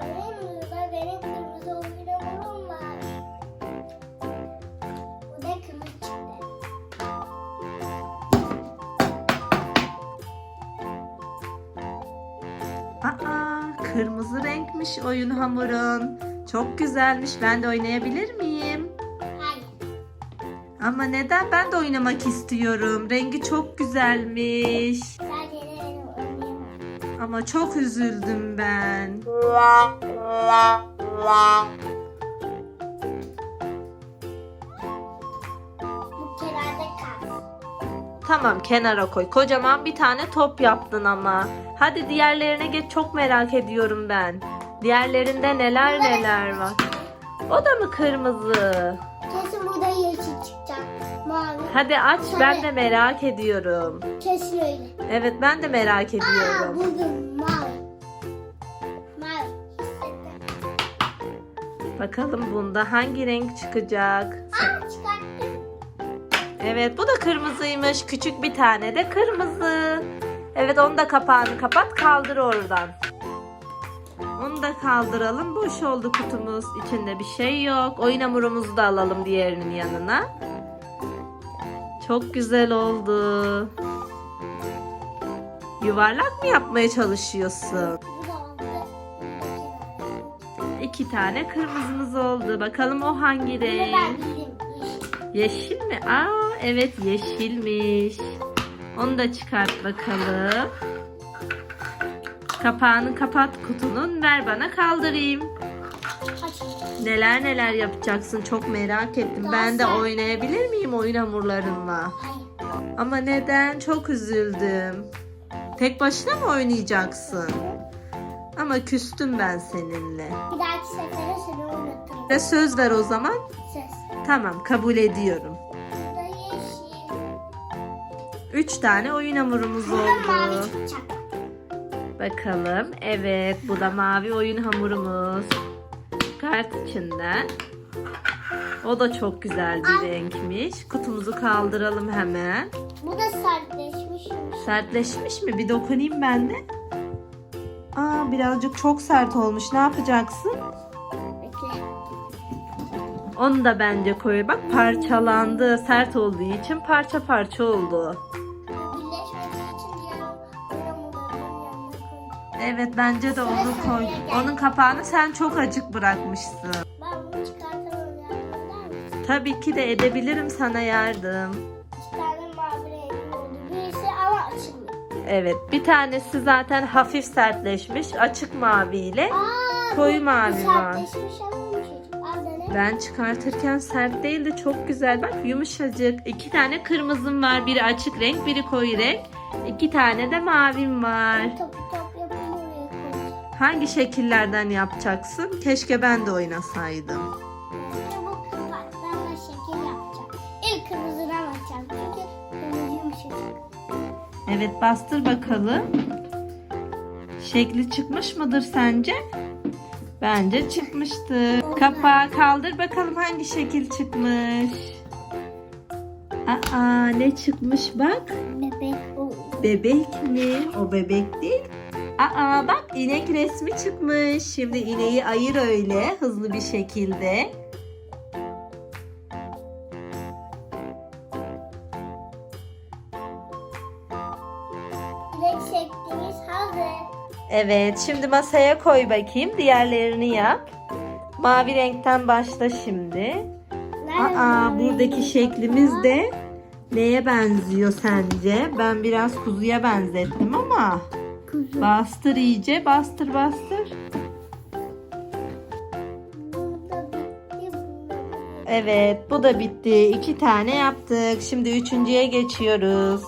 Burada benim kırmızı oyun hamurum var. Bu da kırmızı çıktı. Aa, kırmızı renkmiş oyun hamurun. Çok güzelmiş. Ben de oynayabilir miyim? Hayır. Ama neden? Ben de oynamak istiyorum. Rengi çok güzelmiş. Ama çok üzüldüm ben. Bu kenarda kalsın. Tamam kenara koy. Kocaman bir tane top yaptın ama. Hadi diğerlerine geç. Çok merak ediyorum ben. Diğerlerinde neler neler var. O da mı kırmızı? Kesin burada yeşil çıkacak. Mavi. Hadi aç ben de merak ediyorum. Kesin öyle. Evet ben de merak Aa ediyorum. buldum mavi. Mavi. Bakalım bunda hangi renk çıkacak? Aa çıkarttım. Evet bu da kırmızıymış. Küçük bir tane de kırmızı. Evet onu da kapağını kapat kaldır oradan. Onu da kaldıralım. Boş oldu kutumuz. İçinde bir şey yok. Oyun hamurumuzu da alalım diğerinin yanına. Çok güzel oldu. Yuvarlak mı yapmaya çalışıyorsun? İki tane kırmızımız oldu. Bakalım o hangi renk? Yeşil mi? Aa evet yeşilmiş. Onu da çıkart bakalım. Kapağını kapat kutunun. Ver bana kaldırayım. Neler neler yapacaksın çok merak ettim. Ben de oynayabilir miyim oyun hamurlarınla? Hayır. Ama neden? Çok üzüldüm. Tek başına mı oynayacaksın? Ama küstüm ben seninle. Bir dahaki sefere seni oynatırım. Ve söz ver o zaman. Ses. Tamam kabul ediyorum. Üç tane oyun hamurumuz Burada mavi oldu. çıkacak. Bakalım. Evet bu da mavi oyun hamurumuz. Kart içinden. O da çok güzel bir renkmiş. Kutumuzu kaldıralım hemen. Bu da sertleşmiş. Sertleşmiş mi? Bir dokunayım ben de. Aa birazcık çok sert olmuş. Ne yapacaksın? Bekle. Onu da bence koy. Bak parçalandı. Sert olduğu için parça parça oldu. Evet bence de onu koy. Onun kapağını sen çok açık bırakmışsın. Ben bunu çıkartamam yardım? Tabii ki de edebilirim sana yardım. İki tane mavi rengim oldu. Birisi ama açılmıyor. Evet bir tanesi zaten hafif sertleşmiş. Açık maviyle. Aa, Koyu mavi var. Sertleşmiş ama. Ben çıkartırken sert değil de çok güzel. Bak yumuşacık. İki tane kırmızım var. Biri açık renk, biri koyu renk. İki tane de mavim var. Topu Hangi şekillerden yapacaksın? Keşke ben de oynasaydım. Bu kapaklarla şekil yapacağım. İlk kırmızıdan açacağım. Çünkü kırmızı yumuşacık. Evet bastır bakalım. Şekli çıkmış mıdır sence? Bence çıkmıştır. Kapağı kaldır bakalım hangi şekil çıkmış. Aa ne çıkmış bak. Bebek. Bebek mi? O bebek değil. Aa bak inek resmi çıkmış. Şimdi ineği ayır öyle hızlı bir şekilde. Direkt şeklimiz hazır. Evet şimdi masaya koy bakayım. Diğerlerini yap. Mavi renkten başla şimdi. Aa buradaki şeklimiz de neye benziyor sence? Ben biraz kuzuya benzettim ama. Bastır iyice bastır bastır. Evet bu da bitti. İki tane yaptık. Şimdi üçüncüye geçiyoruz.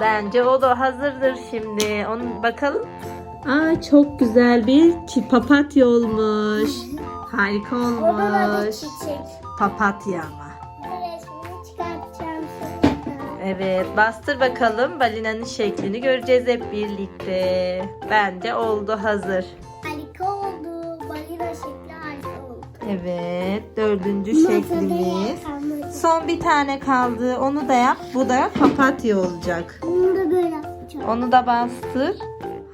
Bence o da hazırdır şimdi. Onu bakalım. Aa çok güzel bir papatya olmuş. Harika olmuş. Papatya ama. Evet bastır bakalım balinanın şeklini göreceğiz hep birlikte. Bence oldu hazır. Harika oldu. Balina şekli harika oldu. Evet dördüncü şeklimiz. Son bir tane kaldı. Onu da yap. Bu da papatya olacak. Bunu da böyle yapacağım. Onu da bastır.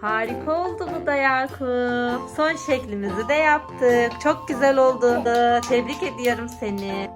Harika oldu bu da Yakup. Son şeklimizi de yaptık. Çok güzel oldu. Tebrik ediyorum seni.